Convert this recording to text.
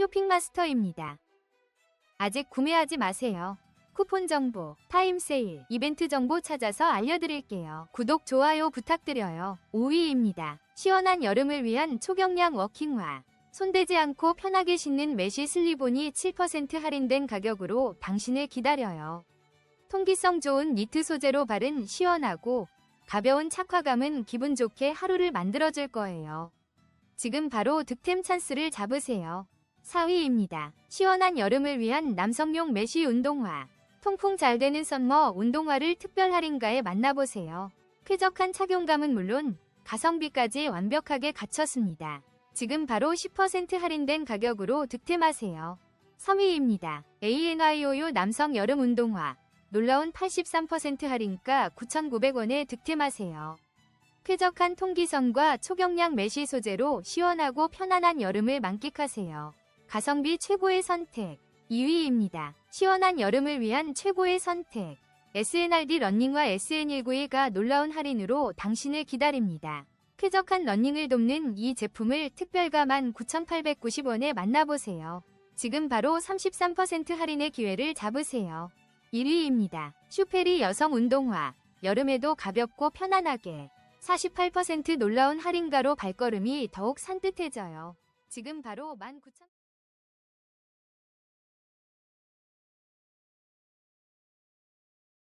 쇼핑마스터입니다. 아직 구매하지 마세요. 쿠폰 정보, 타임 세일, 이벤트 정보 찾아서 알려드릴게요. 구독, 좋아요 부탁드려요. 5위입니다. 시원한 여름을 위한 초경량 워킹화. 손대지 않고 편하게 신는 메쉬 슬리본이 7% 할인된 가격으로 당신을 기다려요. 통기성 좋은 니트 소재로 바른 시원하고 가벼운 착화감은 기분 좋게 하루를 만들어줄 거예요. 지금 바로 득템 찬스를 잡으세요. 4위입니다. 시원한 여름을 위한 남성용 메쉬 운동화. 통풍 잘 되는 썸머 운동화를 특별 할인가에 만나보세요. 쾌적한 착용감은 물론 가성비까지 완벽하게 갖췄습니다. 지금 바로 10% 할인된 가격으로 득템하세요. 3위입니다. ANYOU 남성 여름 운동화. 놀라운 83% 할인가 9,900원에 득템하세요. 쾌적한 통기성과 초경량 메쉬 소재로 시원하고 편안한 여름을 만끽하세요. 가성비 최고의 선택. 2위입니다. 시원한 여름을 위한 최고의 선택. SNRD 런닝화 SN191가 놀라운 할인으로 당신을 기다립니다. 쾌적한 러닝을 돕는 이 제품을 특별가 19,890원에 만나보세요. 지금 바로 33% 할인의 기회를 잡으세요. 1위입니다. 슈페리 여성 운동화. 여름에도 가볍고 편안하게. 48% 놀라운 할인가로 발걸음이 더욱 산뜻해져요. 지금 바로 19,000